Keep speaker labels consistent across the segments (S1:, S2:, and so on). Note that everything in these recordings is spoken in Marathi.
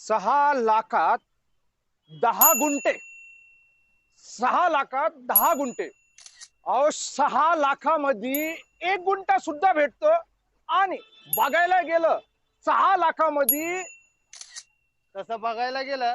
S1: सहा लाखात दहा गुंठे. सहा लाखात दहा गुंठे. अहो सहा लाखामध्ये एक गुंठा सुद्धा भेटतो. आणि बघायला गेलं सहा लाखामध्ये
S2: तसं बघायला गेलं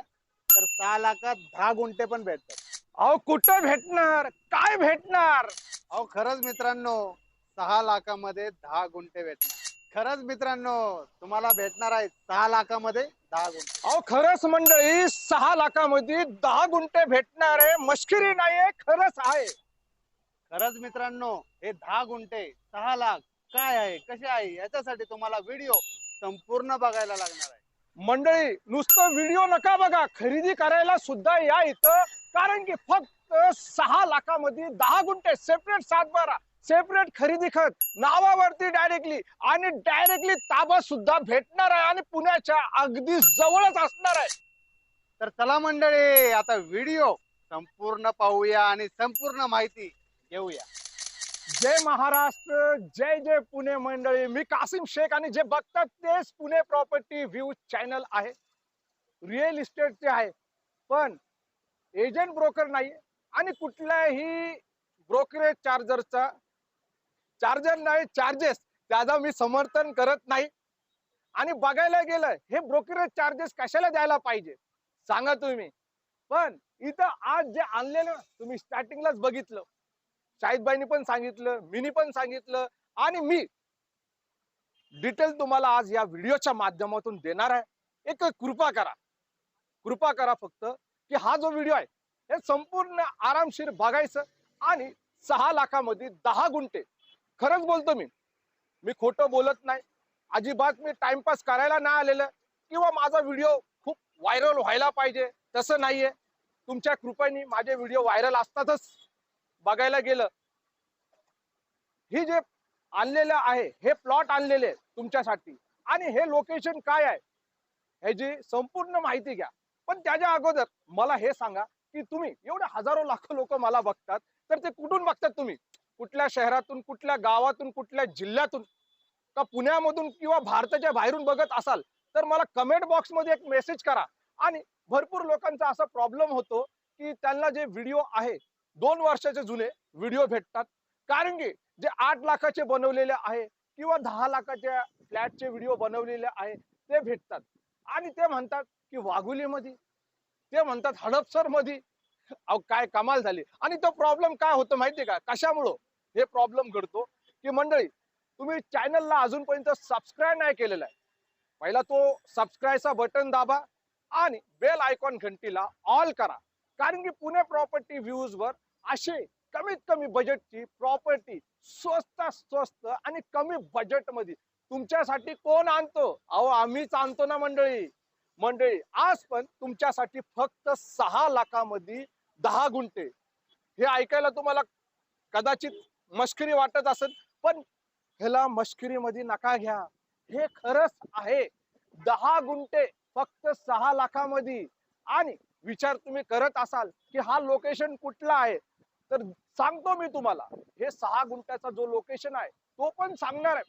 S2: तर सहा लाखात दहा गुंठे पण भेटतात.
S1: अहो कुठं भेटणार? काय भेटणार?
S2: अहो खरंच मित्रांनो सहा लाखामध्ये दहा गुंठे भेटणार. खरंच मित्रांनो तुम्हाला भेटणार आहे सहा लाखामध्ये दहा गुंठे.
S1: अहो खरंच मंडळी सहा लाखामध्ये दहा गुंठे भेटणार आहे मस्करी नाहीये खरंच आहे.
S2: खरंच मित्रांनो हे दहा गुंठे सहा लाख काय आहे कसे आहे याच्यासाठी तुम्हाला व्हिडिओ संपूर्ण बघायला लागणार आहे.
S1: मंडळी नुसतं व्हिडिओ नका बघा खरेदी करायला सुद्धा या इथं कारण की फक्त सहा लाखामध्ये दहा गुंठे सेपरेट सात बारा सेपरेट खरेदी खत नावावरती डायरेक्टली आणि डायरेक्टली ताबा सुद्धा भेटणार आहे आणि पुण्याच्या अगदी जवळच असणार आहे.
S2: तर चला मंडळी आता व्हिडिओ संपूर्ण पाहूया आणि संपूर्ण माहिती घेऊया.
S1: जय महाराष्ट्र जय जय पुणे मंडळी. मी कासिम शेख आणि जे बघतात तेच पुणे प्रॉपर्टी व्ह्यू चॅनल आहे. रिअल इस्टेटचे आहे. पण एजंट ब्रोकर नाही आणि कुठल्याही ब्रोकरेज चार्जरचा चार्जर नाही चार्जेस त्याचा मी समर्थन करत नाही. आणि बघायला गेलं हे ब्रोकरेज चार्जेस कशाला द्यायला पाहिजे? सांगा तुम्ही. पण इथं आज जे आणलेलं तुम्ही स्टार्टिंगलाच बघितलं. शाहिदबाईंनी पण सांगितलं मीनी पण सांगितलं आणि मी डिटेल तुम्हाला आज या व्हिडिओच्या माध्यमातून देणार आहे. एक कृपा करा. कृपा करा फक्त की हा जो व्हिडिओ आहे हे संपूर्ण आरामशीर बघायचं आणि सहा लाखामध्ये दहा गुंठे. खरंच बोलतो मी. मी खोटं बोलत नाही. अजिबात मी टाइमपास करायला नाही आलेलं. किंवा माझा व्हिडिओ खूप व्हायरल व्हायला पाहिजे. तसं नाहीये. तुमच्या कृपेने माझे व्हिडिओ व्हायरल असतातच. बघायला गेलं. ही जे आणलेलं आहे हे प्लॉट आणलेले तुमच्यासाठी. आणि हे लोकेशन काय आहे? ह्याची संपूर्ण माहिती घ्या. पण त्याच्या अगोदर मला हे सांगा. की तुम्ही एवढे हजारो लाखो लोक मला बघतात तर ते कुठून बघतात तुम्ही? कुठल्या शहरातून कुठल्या गावातून कुठल्या जिल्ह्यातून? का पुण्यामधून किंवा भारताच्या बाहेरून बघत असाल तर मला कमेंट बॉक्समध्ये एक मेसेज करा. आणि भरपूर लोकांचा असा प्रॉब्लेम होतो की त्यांना जे व्हिडिओ आहे दोन वर्षाचे जुने व्हिडिओ भेटतात. कारण की जे आठ लाखाचे बनवलेले आहे किंवा दहा लाखाच्या फ्लॅटचे व्हिडिओ बनवलेले आहे ते भेटतात. आणि ते म्हणतात की वाघुलीमध्ये ते म्हणतात हडपसरमध्ये अहो काय कमाल झाली. आणि तो प्रॉब्लेम काय होतो माहितीये का? कशामुळं? हे प्रॉब्लेम घडतो की मंडळी तुम्ही चॅनलला अजूनपर्यंत सबस्क्राईब नाही केलेला आहे. पहिला तो सबस्क्राईबचा बटन दाबा आणि बेल आयकॉन घंटीला ऑल करा. कारण की पुणे प्रॉपर्टी व्ह्यूज वर असे कमीत कमी बजेटची प्रॉपर्टी स्वस्त स्वस्त आणि कमी बजेटमध्ये तुमच्यासाठी कोण आणतो? अहो आम्हीच आणतो ना मंडळी. मंडळी आज पण तुमच्यासाठी फक्त सहा लाखामध्ये दहा गुंठे. हे ऐकायला तुम्हाला कदाचित मस्करी वाटत असेल पण ह्याला मस्करीमध्ये नका घ्या. हे खरंच आहे. दहा गुंठे फक्त सहा लाखामध्ये. आणि विचार तुम्ही करत असाल की हा लोकेशन कुठला आहे? तर सांगतो मी तुम्हाला हे सहा गुंठ्याचा जो लोकेशन आहे तो पण सांगणार आहे.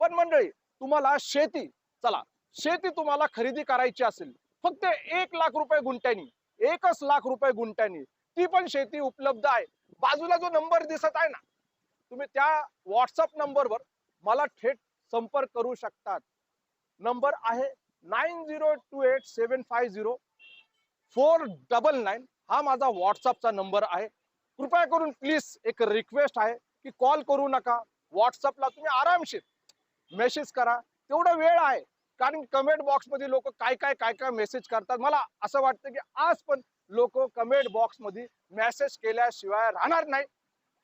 S1: पण मंडळी तुम्हाला शेती चला शेती तुम्हाला खरेदी करायची असेल फक्त एक लाख रुपये गुंठ्यानी एकच लाख रुपये गुंठ्यानी ती पण शेती उपलब्ध आहे. बाजूला जो नंबर दिसत आहे ना तुम्ही त्या व्हॉट्सअप नंबरवर मला थेट संपर्क करू शकतात. नंबर आहे nine zero two eight seven five zero four double nine हा माझा व्हॉट्सअपचा नंबर आहे. कृपया करून प्लीज एक रिक्वेस्ट आहे की कॉल करू नका. व्हॉट्सअपला तुम्ही आरामशीर मेसेज करा. तेवढा वेळ आहे. कारण कमेंट बॉक्समध्ये लोक काय काय काय काय मेसेज करतात. मला असं वाटतं की आज पण लोक कमेंट बॉक्समध्ये मेसेज केल्याशिवाय राहणार नाही.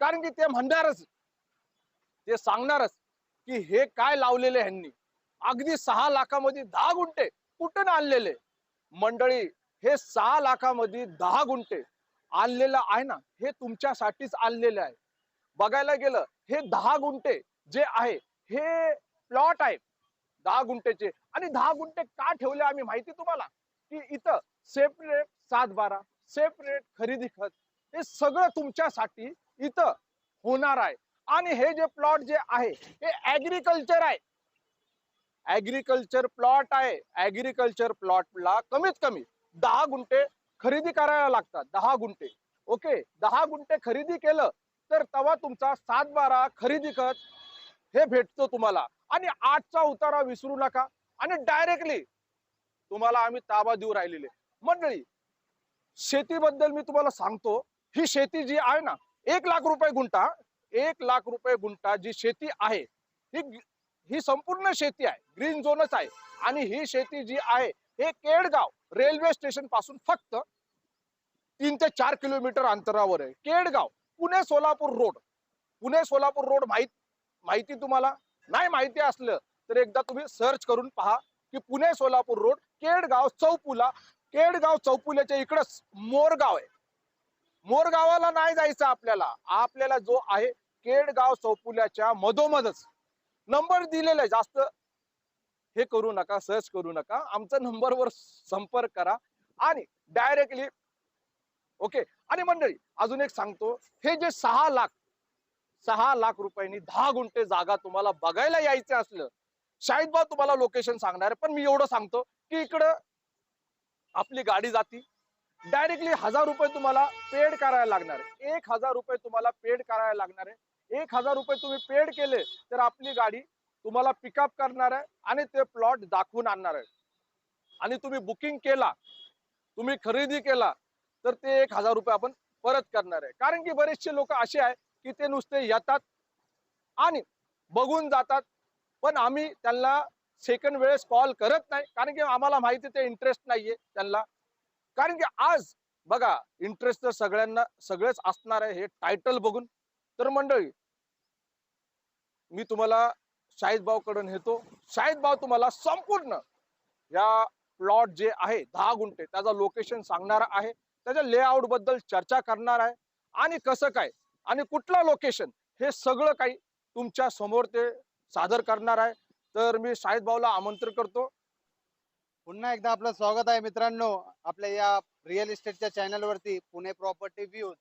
S1: कारण की ते म्हणणारच ते सांगणारच की हे काय लावलेले ह्यांनी. अगदी सहा लाखामध्ये दहा गुंठे कुठून आणलेले? मंडळी हे सहा लाखामध्ये दहा गुंठे आणलेलं आहे ना हे तुमच्यासाठीच आणलेलं आहे. बघायला गेलं हे दहा गुंठे जे आहे हे प्लॉट आहे. दहा गुंठेचे आणि दहा गुंठे का ठेवले आम्ही माहिती तुम्हाला? की इथं सेपरेट सात बारा सेपरेट खरेदी खत हे सगळं तुमच्यासाठी इथं होणार आहे. आणि हे जे प्लॉट जे आहे हे ऍग्रीकल्चर आहे. ऍग्रीकल्चर प्लॉट आहे. ऍग्रीकल्चर प्लॉटला कमीत कमी दहा गुंठे खरेदी करायला लागतात. दहा गुंठे. ओके दहा गुंठे खरेदी केलं तर तेव्हा तुमचा सात बारा खरेदी खत हे भेटतो तुम्हाला. आणि आठचा उतारा विसरू नका. आणि डायरेक्टली तुम्हाला आम्ही ताबा देऊ राहिलेले. मंडळी शेतीबद्दल मी तुम्हाला सांगतो. ही शेती जी आहे ना एक लाख रुपये गुंठा एक लाख रुपये गुंठा जी शेती आहे ही ही संपूर्ण शेती आहे. ग्रीन झोनच आहे. आणि ही शेती जी आहे हे केडगाव रेल्वे स्टेशनपासून फक्त तीन ते चार किलोमीटर अंतरावर आहे. केडगाव पुणे सोलापूर रोड. पुणे सोलापूर रोड माहीत माहिती तुम्हाला? नाही माहिती असलं तर एकदा तुम्ही सर्च करून पहा की पुणे सोलापूर रोड केडगाव चौपुला. केडगाव चौपुल्याच्या इकडंच मोरगाव आहे. मोरगावाला नाही जायचं आपल्याला. आपल्याला जो आहे केडगाव चौपुल्याच्या मधोमधच. नंबर दिलेला आहे. जास्त हे करू नका सर्च करू नका. आमचा नंबरवर संपर्क करा. आणि डायरेक्टली ओके आणि मंडळी अजून एक सांगतो. हे जे सहा लाख सहा लाख रुपयांनी दहा गुंठे जागा तुम्हाला बघायला यायचं असलं शाहिद बा तुम्हाला लोकेशन सांगणार आहे पण मी एवढं सांगतो की इकडं आपली गाडी जाती. डायरेक्टली हजार रुपये तुम्हाला पेड करायला लागणार आहे. एक हजार रुपये तुम्हाला पेड करायला लागणार आहे. एक हजार रुपये तुम्ही पेड केले तर आपली गाडी तुम्हाला पिकअप करणार आहे आणि ते प्लॉट दाखवून आणणार आहे. आणि तुम्ही बुकिंग केला तुम्ही खरेदी केला तर ते एक हजार रुपये आपण परत करणार आहे. कारण की बरेचसे लोक असे आहे तिथे ते नुसते येतात आणि बघून जातात. पण आम्ही त्यांना सेकंड वेळेस कॉल करत नाही. कारण की आम्हाला माहिती ते इंटरेस्ट नाहीये त्यांना. कारण की आज बघा इंटरेस्ट तर सगळ्यांना सगळेच असणार आहे. हे टायटल बघून. तर मंडळी मी तुम्हाला शाहिद भाऊकडून नेतो. शाहिद भाऊ तुम्हाला संपूर्ण या प्लॉट जे आहे दहा गुंठे त्याचा लोकेशन सांगणार आहे. त्याच्या लेआउटबद्दल चर्चा करणार आहे. आणि कसं काय? आणि कुठलं लोकेशन हे सगळं काही तुमच्यासमोर ते सादर करणार आहे. तर मी शाहिद भाऊला आमंत्रण करतो.
S2: पुन्हा एकदा आपलं स्वागत आहे मित्रांनो. आपल्या या रिअल इस्टेटच्या चॅनलवरती पुणे प्रॉपर्टी व्ह्यूज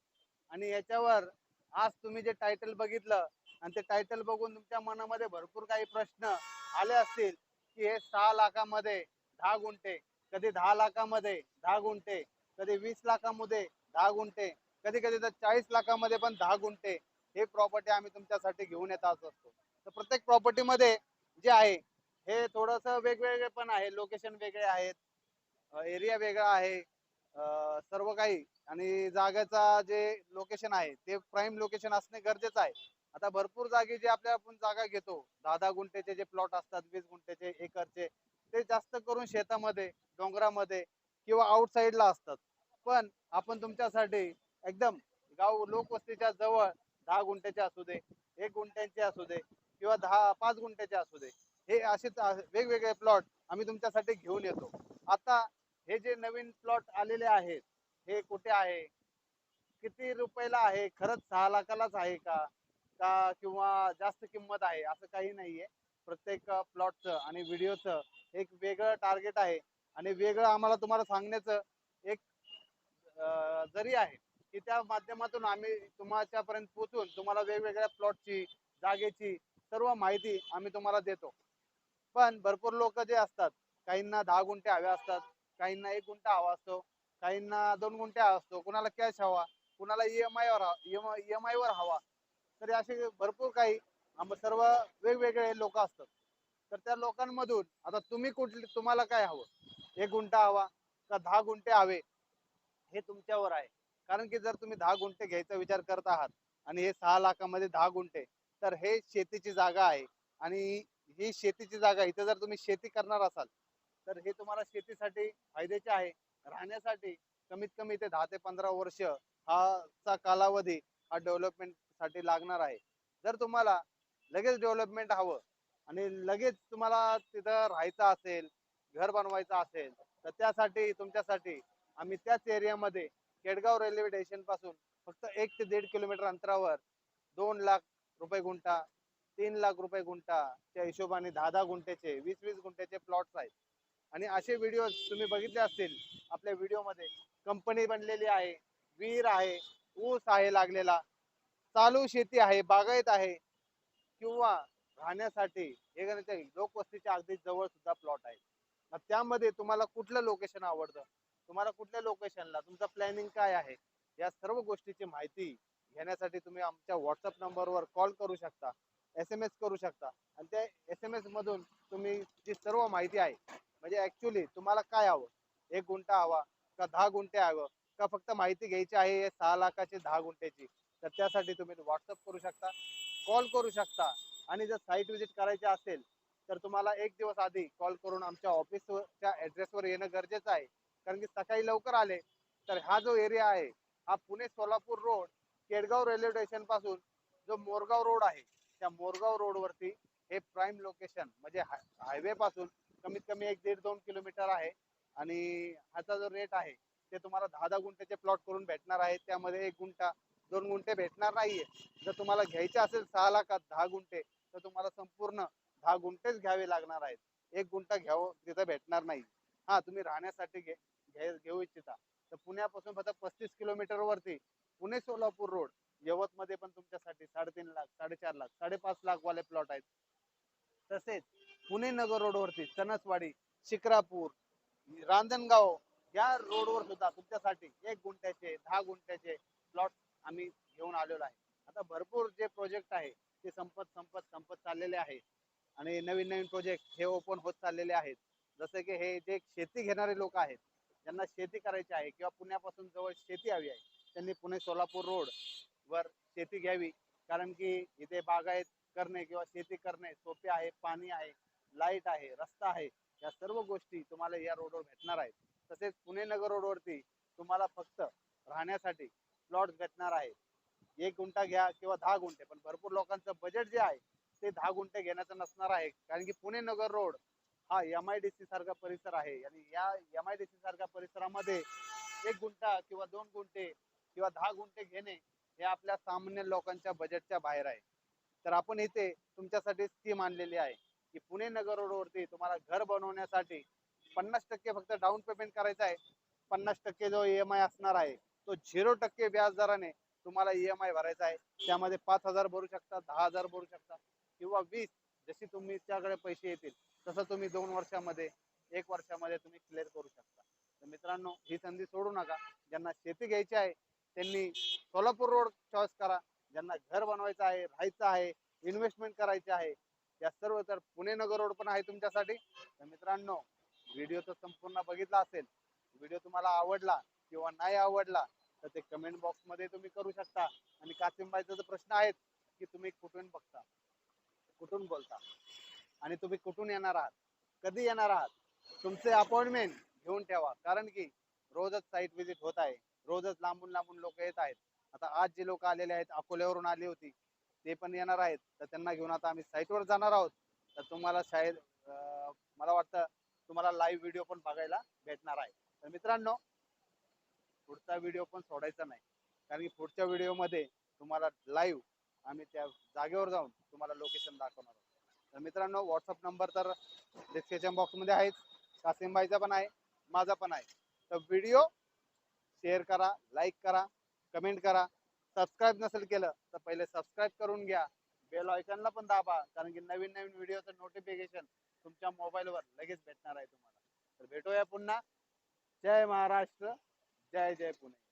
S2: आणि याच्यावर आज तुम्ही जे टायटल बघितलं आणि ते टायटल बघून तुमच्या मनामध्ये भरपूर काही प्रश्न आले असतील की हे सहा लाखामध्ये दहा गुंठे कधी दहा लाखामध्ये दहा गुंठे कधी वीस लाखामध्ये दहा गुंठे. कधी कधी तर चाळीस लाखामध्ये पण दहा गुंठे हे प्रॉपर्टी आम्ही तुमच्यासाठी घेऊन येत असतो. तर प्रत्येक प्रॉपर्टीमध्ये जे आहे हे थोडस वेगवेगळे पण आहे. लोकेशन वेगळे आहेत. एरिया वेगळा आहे. सर्व काही. आणि जागेचा जे लोकेशन आहे ते प्राईम लोकेशन असणे गरजेचं आहे. आता भरपूर जागे जे आपल्या आपण जागा घेतो दहा दहा गुंठेचे जे प्लॉट असतात वीस गुंठेचे एकरचे ते जास्त करून शेतामध्ये डोंगरामध्ये किंवा आउटसाईडला असतात. पण आपण तुमच्यासाठी एकदम गाव लोकवस्तीच्या जवळ दहा गुंठ्याचे असू दे एक गुंठ्यांचे असू दे किंवा दहा पाच गुंठ्याचे असू दे हे असेच वेगवेगळे प्लॉट आम्ही तुमच्यासाठी घेऊन येतो. आता हे जे नवीन प्लॉट आलेले आहेत हे कुठे आहे? किती रुपयाला आहे? खरंच सहा लाखालाच आहे का? का किंवा जास्त किंमत आहे? असं काही नाहीये. प्रत्येक प्लॉटचं आणि व्हिडिओचं एक वेगळं टार्गेट आहे. आणि वेगळं आम्हाला तुम्हाला सांगण्याचं एक जरी आहे की त्या माध्यमातून आम्ही तुमच्यापर्यंत पोहोचून तुम्हाला वेगवेगळ्या प्लॉटची जागेची सर्व माहिती आम्ही तुम्हाला देतो. पण भरपूर लोक जे असतात काहींना दहा गुंठे हवे असतात काहींना एक गुंठा हवा असतो काहींना दोन गुंठे हवा असतो कुणाला कॅश हवा कुणाला ईएमआय वर ईएमआय वर हवा. तर असे भरपूर काही सर्व वेगवेगळे लोक असतात. तर त्या लोकांमधून आता तुम्ही कुठली तुम्हाला काय हवं? एक गुंठा हवा का दहा गुंठे हवे? हे तुमच्यावर आहे. कारण की जर तुम्ही दहा गुंठे घ्यायचा विचार करत आहात आणि हे सहा लाखामध्ये दहा गुंठे तर हे शेतीची जागा आहे. आणि ही शेतीची जागा इथे जर तुम्ही शेती करणार असाल तर हे तुम्हाला शेतीसाठी फायद्याचे आहे. राहण्यासाठी कमीत कमी इथे दहा ते पंधरा वर्ष हा चा कालावधी हा डेव्हलपमेंटसाठी लागणार आहे. जर तुम्हाला लगेच डेव्हलपमेंट हवं आणि लगेच तुम्हाला तिथं राहायचं असेल घर बनवायचं असेल तर त्यासाठी तुमच्यासाठी आम्ही त्याच एरियामध्ये केडगाव रेल्वे स्टेशनपासून फक्त एक ते दीड किलोमीटर अंतरावर दोन लाख रुपये गुंठा तीन लाख रुपये गुंठाच्या हिशोबाने दहा दहा गुंठ्याचे वीस वीस गुंठ्याचे प्लॉट्स आहेत. आणि असे व्हिडिओ तुम्ही बघितले असतील आपल्या व्हिडिओमध्ये कंपनी बनलेली आहे विहीर आहे ऊस आहे लागलेला चालू शेती आहे बागायत आहे किंवा राहण्यासाठी हे लोकवस्तीच्या अगदी जवळ सुद्धा प्लॉट आहे त्यामध्ये तुम्हाला कुठलं लोकेशन आवडतं? तुम्हाला कुठल्या लोकेशनला तुमचं प्लॅनिंग काय आहे? या सर्व गोष्टीची माहिती घेण्यासाठी तुम्ही आमच्या व्हॉट्सअप नंबरवर कॉल करू शकता एस एम एस करू शकता. आणि त्या एस एम एस मधून तुम्ही जी सर्व माहिती आहे म्हणजे ऍक्च्युली तुम्हाला काय हवं? एक गुंठा हवा का दहा गुंठे हवं? का फक्त माहिती घ्यायची आहे हे सहा लाखाची दहा गुंठ्याची? तर त्यासाठी तुम्ही व्हॉट्सअप करू शकता कॉल करू शकता. आणि जर साईट व्हिजिट करायची असेल तर तुम्हाला एक दिवस आधी कॉल करून आमच्या ऑफिसच्या ऍड्रेसवर येणं गरजेचं आहे. कारण की सकाळी लवकर आले. तर हा जो एरिया आहे हा पुणे सोलापूर रोड केडगाव रेल्वे स्टेशनपासून जो मोरगाव रोड आहे त्या मोरगाव रोडवरती हे प्राईम लोकेशन म्हणजे हायवे पासून कमीत कमी एक दीड दोन किलोमीटर आहे. आणि ह्याचा जो रेट आहे ते तुम्हाला दहा दहा गुंठ्याचे प्लॉट करून भेटणार आहे. त्यामध्ये एक गुंठा दोन गुंठे भेटणार नाहीये. जर तुम्हाला घ्यायचे असेल सहा लाखात दहा गुंठे तर तुम्हाला संपूर्ण दहा गुंठेच घ्यावे लागणार आहेत. एक गुंठा घ्यावं तिथं भेटणार नाही. हा तुम्ही राहण्यासाठी घे- घेऊ इच्छिता. तर पुण्यापासून फक्त पस्तीस किलोमीटर वरती पुणे सोलापूर रोड यवत मध्ये पण तुमच्यासाठी साडेतीन लाख साडेचार लाख साडेपाच लाख वाले प्लॉट आहेत. तसेच पुणे नगर रोड वरती चणसवाडी शिक्रापूर रांजणगाव या रोडवर सुद्धा तुमच्यासाठी एक गुंठ्याचे दहा गुंठ्याचे प्लॉट आम्ही घेऊन आलेलो आहे. आता भरपूर जे प्रोजेक्ट आहे ते संपत संपत संपत चाललेले आहे. आणि नवीन नवीन प्रोजेक्ट हे ओपन होत चाललेले आहेत. जसे की हे जे शेती घेणारे लोक आहेत ज्यांना शेती करायची आहे किंवा पुण्यापासून जवळ शेती हवी आहे त्यांनी पुणे सोलापूर रोड वर शेती घ्यावी. कारण की इथे बागायत करणे किंवा शेती करणे सोपे आहे पाणी आहे लाइट आहे रस्ता आहे या सर्व गोष्टी तुम्हाला या रोडवर भेटणार आहेत. तसेच पुणे नगर रोडवरती तुम्हाला फक्त राहण्यासाठी प्लॉट भेटणार आहे एक गुंठा घ्या किंवा दहा गुंठे पण भरपूर लोकांचं बजेट जे आहे ते दहा गुंठे घेण्याचं नसणार आहे. कारण की पुणे नगर रोड हा एम आय डी सी सारखा परिसर आहे. आणि या एम आय डी सी सारख्या परिसरामध्ये एक गुंठा किंवा दोन गुंठे किंवा दहा गुंठे घेणे हे आपल्या सामान्य लोकांच्या बजेटच्या बाहेर आहे. तर आपण इथे तुमच्यासाठी स्कीम आणलेली आहे की पुणे नगर रोडवरती तुम्हाला घर बनवण्यासाठी पन्नास टक्के फक्त डाऊन पेमेंट करायचं आहे. पन्नास टक्के जो ई एम आय असणार आहे तो झिरो टक्के व्याज दराने तुम्हाला ई एम आय भरायचा आहे. त्यामध्ये पाच हजार भरू शकता दहा हजार भरू शकता किंवा वीस जशी तुमच्याकडे पैसे येतील. तसं तुम्ही दोन वर्षामध्ये एक वर्षामध्ये तुम्ही क्लिअर करू शकता. तर मित्रांनो ही संधी सोडू नका. ज्यांना शेती घ्यायची आहे त्यांनी सोलापूर रोड चॉईस करा. ज्यांना घर बनवायचं आहे राहायचं आहे इन्व्हेस्टमेंट करायची आहे या सर्व तर पुणे नगर रोड पण आहे तुमच्यासाठी. तर मित्रांनो व्हिडिओ तर संपूर्ण बघितला असेल. व्हिडिओ तुम्हाला आवडला किंवा नाही आवडला तर ते कमेंट बॉक्समध्ये तुम्ही करू शकता. आणि कासिमबाईचा प्रश्न आहेत की तुम्ही कुठून बघता? कुठून बोलता? आणि तुम्ही कुठून येणार आहात? कधी येणार आहात? तुमचे अपॉइंटमेंट घेऊन ठेवा. कारण की रोजच साईट व्हिजिट होत आहे. रोजच लांबून लांबून लोक येत आहेत. आता आज जे लोक आलेले आहेत अकोल्यावरून आली होती ते पण येणार आहेत. तर त्यांना घेऊन आता आम्ही साईटवर जाणार आहोत. तर तुम्हाला शायद मला वाटतं तुम्हाला लाईव्ह व्हिडिओ पण बघायला भेटणार आहे. तर मित्रांनो पुढचा व्हिडिओ पण सोडायचा नाही. कारण की पुढच्या व्हिडिओमध्ये तुम्हाला लाईव्ह आम्ही त्या जागेवर जाऊन तुम्हाला लोकेशन दाखवणार आहोत. तर मित्रांनो व्हॉट्सअप नंबर तर डिस्क्रिप्शन बॉक्समध्ये आहेच. कासिमबाईचा पण आहे माझा पण आहे. तर व्हिडिओ शेअर करा लाईक करा कमेंट करा. सबस्क्राईब नसेल केलं तर पहिले सबस्क्राईब करून घ्या. बेल आयकॉनला पण दाबा कारण की नवीन नवीन व्हिडिओचं नोटिफिकेशन तुमच्या मोबाईलवर लगेच भेटणार आहे तुम्हाला. तर भेटूया पुन्हा. जय महाराष्ट्र जय जय पुणे.